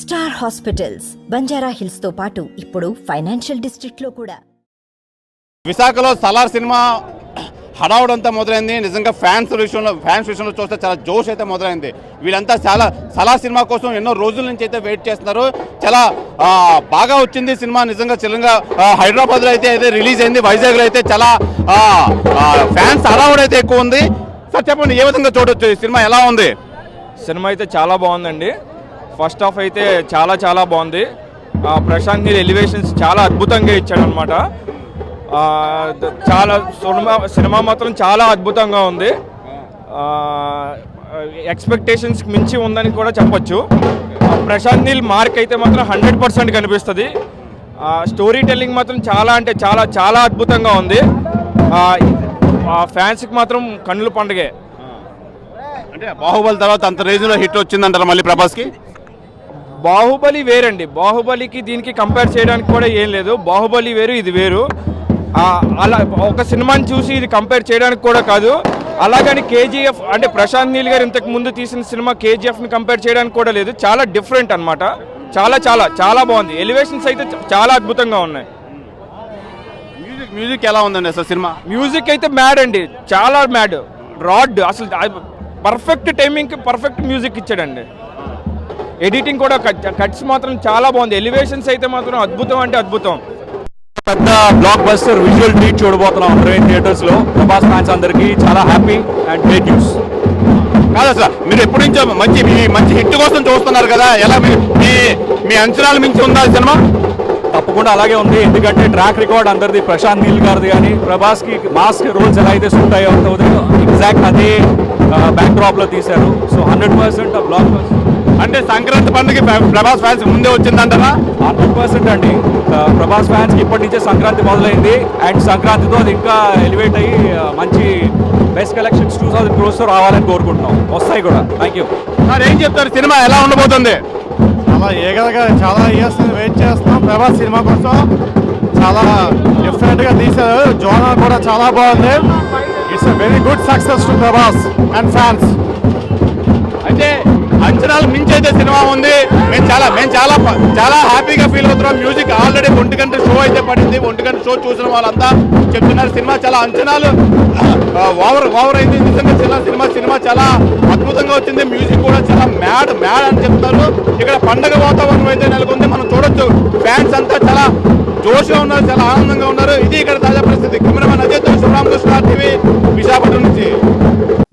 Star hospitals Banjara హిల్స్తో పాటు ఇప్పుడు financial డిస్ట్రిక్ట్లో కూడా. విశాఖలో సలార్ సినిమా హడావుడంతా మొదలైంది. నిజంగా ఫ్యాన్స్ విషయంలో ఫ్యాన్స్ విషయంలో చూస్తే చాలా జోష్ అయితే మొదలైంది. వీళ్ళంతా చాలా సలార్ సినిమా కోసం ఎన్నో రోజుల నుంచి అయితే వెయిట్ చేస్తున్నారు. చాలా ఆ, బాగా వచ్చింది సినిమా. నిజంగా చిలంగా హైదరాబాద్లో అయితే అయితే రిలీజ్ అయింది. వైజాగ్లో అయితే చాలా ఫ్యాన్స్ హడావుడు అయితే ఎక్కువ ఉంది. సార్ చెప్పండి ఏ విధంగా చూడొచ్చు ఈ సినిమా? ఎలా ఉంది? సినిమా అయితే చాలా బాగుందండి. ఫస్ట్ హాఫ్ అయితే చాలా చాలా బాగుంది. ప్రశాంత్ నీల్ ఎలివేషన్స్ చాలా అద్భుతంగా ఇచ్చాడు అనమాట చాలా సినిమా సినిమా మాత్రం చాలా అద్భుతంగా ఉంది. ఎక్స్పెక్టేషన్స్కి మించి ఉందని కూడా చెప్పొచ్చు. ప్రశాంత్ నీల్ మార్క్ అయితే మాత్రం హండ్రెడ్ పర్సెంట్ కనిపిస్తుంది. స్టోరీ టెల్లింగ్ మాత్రం చాలా అంటే చాలా చాలా అద్భుతంగా ఉంది. ఆ ఫ్యాన్స్కి మాత్రం కన్నుల పండుగే. అంటే బాహుబలి తర్వాత అంత రేంజ్లో హిట్ వచ్చిందంటారా మళ్ళీ ప్రభాస్కి? బాహుబలి వేరండి. బాహుబలికి దీనికి కంపేర్ చేయడానికి కూడా ఏం లేదు. బాహుబలి వేరు ఇది వేరు. అలా ఒక సినిమాని చూసి ఇది కంపేర్ చేయడానికి కూడా కాదు. అలాగని కేజీఎఫ్ అంటే ప్రశాంత్ నీల్ గారు ఇంతకు ముందు తీసిన సినిమా కేజీఎఫ్ని కంపేర్ చేయడానికి కూడా లేదు. చాలా డిఫరెంట్ అన్నమాట. చాలా చాలా చాలా బాగుంది. ఎలివేషన్స్ అయితే చాలా అద్భుతంగా ఉన్నాయి. మ్యూజిక్ మ్యూజిక్ ఎలా ఉందండి అసలు సినిమా? మ్యూజిక్ అయితే మ్యాడ్ అండి. చాలా మ్యాడ్ రాడ్ అసలు పర్ఫెక్ట్ టైమింగ్కి పర్ఫెక్ట్ మ్యూజిక్ ఇచ్చాడండి. ఎడిటింగ్ కూడా కట్స్ మాత్రం చాలా బాగుంది. ఎలివేషన్స్ అయితే మాత్రం అద్భుతం అంటే అద్భుతం. పెద్ద బ్లాక్ బస్టర్ విజువల్ ట్రీట్ చూడబోతున్నాం ట్రైన్ థియేటర్స్లో. ప్రభాస్ ఫ్యాన్స్ అందరికీ చాలా హ్యాపీ అండ్ గ్రేట్ న్యూస్ కాదు సార్ మీరు ఎప్పటి నుంచో మంచి మీ మంచి హిట్ కోసం చూస్తున్నారు కదా. ఎలా మీ మీ మీ అంచనాలు మించి ఉందా సినిమా? తప్పకుండా అలాగే ఉంది. ఎందుకంటే ట్రాక్ రికార్డ్ అందరిది ప్రశాంత్ నీల్ గారిది కానీ ప్రభాస్కి మాస్ రోల్స్ ఎలా అయితే సూట్ అయ్యో ఎగ్జాక్ట్ అదే బ్యాక్ డ్రాప్లో తీశారు. So hundred percent blockbuster అంటే సంక్రాంతి పండుగ ప్ర- ప్రభాస్ ఫ్యాన్స్ ముందే వచ్చిందంటారా హండ్రెడ్ పర్సెంట్ అండి. ప్రభాస్ ఫ్యాన్స్కి ఇప్పటి నుంచే సంక్రాంతి మొదలైంది. అండ్ సంక్రాంతితో అది ఇంకా ఎలివేట్ అయ్యి మంచి best collections two thousand crores రావాలని కోరుకుంటున్నాం. వస్తాయి కూడా. థ్యాంక్ యూ సార్ ఏం చెప్తారు? సినిమా ఎలా ఉండబోతుంది? చాలా ఏగలుగా చాలా ఇయర్స్ వెయిట్ చేస్తున్నాం. ప్రభాస్ సినిమా కోసం చాలా డిఫరెంట్గా తీశారు. జోనర్ కూడా చాలా బాగుంది. It's very good success to Prabhas and fans అంచనాలు మించి అయితే సినిమా ఉంది. మేము చాలా మేము చాలా చాలా హ్యాపీగా ఫీల్ అవుతున్నాం. మ్యూజిక్ ఆల్రెడీ ఒంటి గంట షో అయితే పడింది. ఒంటి గంట షో చూసిన వాళ్ళంతా చెప్తున్నారు. సినిమా చాలా అంచనాలు ఓవర్ ఓవర్ అయింది. నిజంగా చాలా సినిమా సినిమా చాలా అద్భుతంగా వచ్చింది. మ్యూజిక్ కూడా చాలా మ్యాడ్ మ్యాడ్ అని చెప్తారు. ఇక్కడ పండగ వాతావరణం అయితే నెలకొంది. మనం చూడొచ్చు. ఫ్యాన్స్ అంతా చాలా జోష్గా ఉన్నారు. చాలా ఆనందంగా ఉన్నారు. ఇది ఇక్కడ తాజా పరిస్థితి. కెమెరామెన్ అజయ్ శ్రీరామకృష్ణ టీవీ విశాఖపట్నం నుంచి.